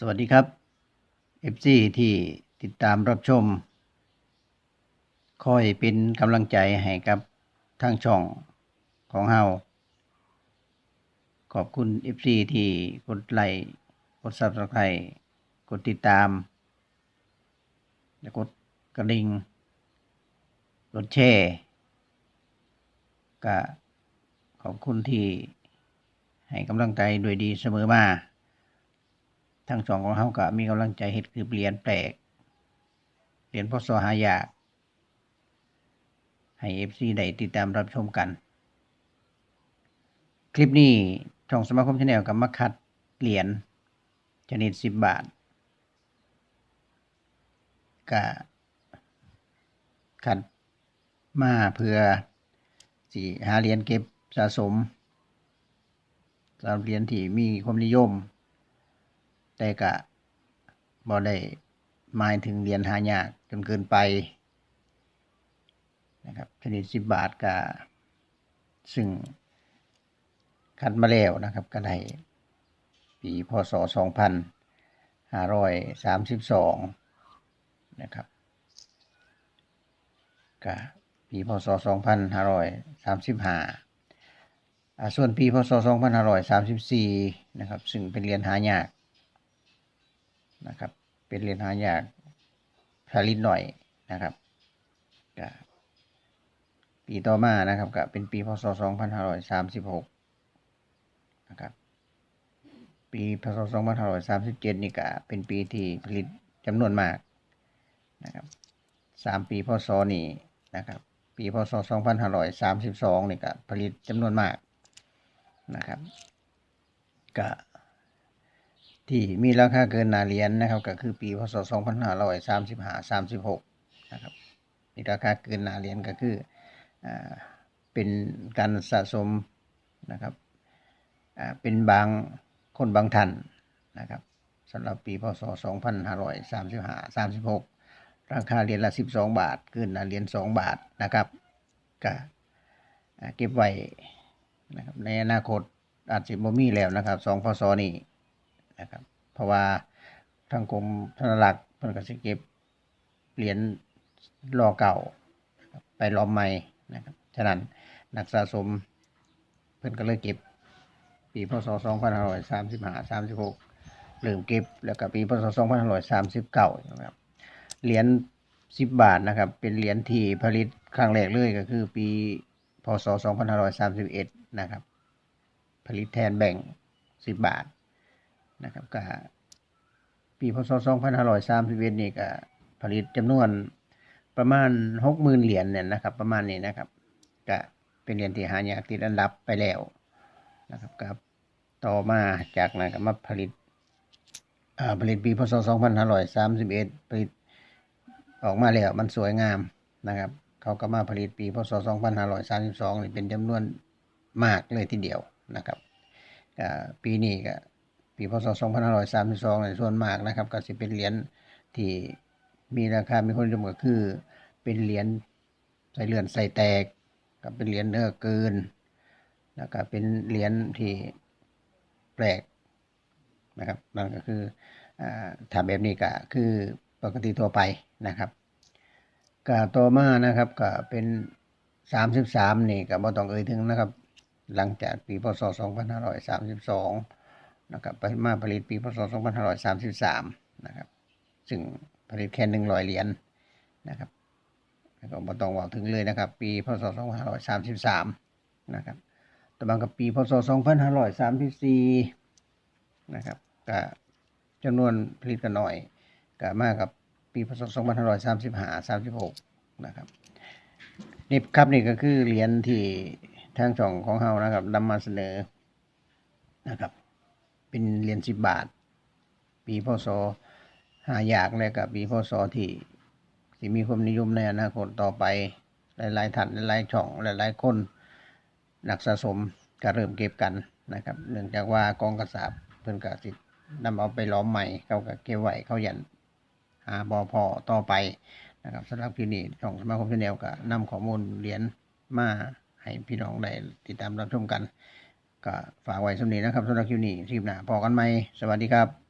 สวัสดีครับ FC ที่ติดตามรับชม คอยเป็นกำลังใจให้กับทางช่องของเฮาขอบคุณ FC ที่กดไลค์กด Subscribe กดติดตาม และกดกระดิ่งกดแชร์ก็ขอบคุณที่ให้กำลังใจด้วยดีเสมอมา ทั้งสองของเขาก็มีกำลังใจเฮ็ดคือเรียนแปลกเรียนพศหายาก ให้เอฟซีได้ติดตามรับชมกัน คลิปนี้ช่องสมาคมชาแนลกับมาคัดเหรียญชนิดสิบบาทก็คัดมาเพื่อสิหาเหรียญเก็บสะสมสำหรับเหรียญที่มีความนิยม แต่ก็บ่ได้หมายถึงเหรียญหายากจนเกินไปนะครับชนิดสิบบาทก็ซึ่งคัดมาแล้วนะครับก็ได้ปีพศสองพันห้าร้อยสามสิบสองนะครับก็ปีพศสองพันห้าร้อยสามสิบห้าส่วนปีพศสองพันห้าร้อยสามสิบสี่นะครับ ซึ่งเป็นเรียญหายาก นะครับ เป็นเหรียญหายากผลิตหน่อยนะครับก็ปีต่อมานะครับก็เป็นปีพศ 2536 นะครับ ปีพศ 2537 นี่ก็เป็นปีที่ผลิตจำนวนมากนะครับสามปีพศนี่นะครับปีพศ 2532 นี่ก็ผลิตจำนวนมากนะครับก็ ที่มีราคาเกินหนาเหรียญนะครับ ก็คือปีพศ 2535 36นะครับมีราคาเกินหนาเหรียญก็คืออเป็นการสะสมนะครับเป็นบางคนบางท่านนะครับสำหรับปีพศ 2535 36 ราคาเหรียญละ 12 บาทเกินหนาเหรียญ2บาทนะครับก็เก็บไว้นะครับในอนาคตอาจจะบ่มีแล้วนะครับ 2 พศนี้ นะครับ เพราะว่าทางกรมธนารักษ์เพิ่นก็สิเก็บเหรียญรอเก่า ไปล้อมใหม่นะครับฉะนั้นนักสะสมเพิ่นก็เลยเก็บปีพศ2535 36เริ่มเก็บแล้วก็ปีพศ2539นะครับเหรียญ10บาทนะครับ เป็นเหรียญที่ผลิตครั้งแรกเลยก็คือปีพศ2531 นะครับ ผลิตแทนแบ่ง10บาท นะครับก็ปีพศ2531นี่ก็ผลิตจำนวนประมาณ 60,000 เหรียญเนี่ยนะครับ ประมาณนี้นะครับก็เป็นเหรียญที่หายากติดอันดับไปแล้วนะครับก็ต่อมาจากนั้นก็มาผลิตอ่าผลิตปีพศ2531ผลิตออกมาแล้วมันสวยงามนะครับ เขาก็มาผลิตปีพศ2532นี่เป็นจำนวนมากเลยทีเดียวนะครับปีนี้ก็ ปีพศ 2532ในส่วนมากนะครับก็สิเป็นเหรียญที่มีราคามีคนนิยมก็คือ เป็นเหรียญใส่เลื่อนใส่แตกกับเป็นเหรียญเนื้อเกิน แล้วก็เป็นเหรียญที่แปลกนะครับนั่นก็คืออ่าถ้าแบบนี้ก็คือปกติทั่วไปนะครับก็ต่อมานะครับก็เป็น 33 นี่ก็บ่ต้องเอ่ยถึงนะครับ หลังจากปีพศ 2532 นะครับมาผลิตปีพศ 2533 นะครับ ซึ่งผลิตแค่100เหรียญนะครับแล้วก็บ่ต้องบอกถึงเลยนะครับ ปีพศ 2533 นะครับต่อมากับปีพศ 2534 นะครับก็จำนวนผลิตกันหน่อยก็มากับปีพศ 2535 36 นะครับนี่ครับนี่ก็คือเหรียญที่ทางช่องของเฮานะครับนำมาเสนอนะครับ เป็นเหรียญสิบบาท ปีพศหายากและกับปีพศที่ที่มีความนิยมในอนาคตต่อไป หลายๆท่านหลายๆช่องหลายๆคนนักสะสมก็เริ่มเก็บกันนะครับ เนื่องจากว่ากองกระสาบเพิ่นก็สินำเอาไปล้อมใหม่เขาก็เก็บไว้เขายันหาบอพอต่อไปนะครับสำหรับคลิปนี้ช่องสมาคมชาแนลก็นำข้อมูลเหรียญมาให้พี่น้องได้ติดตามรับชมกัน ก็ฝากไว้สำนีนะครับสำหรับคลิปนี้คลิปหน้าพอกันไหมสวัสดีครับ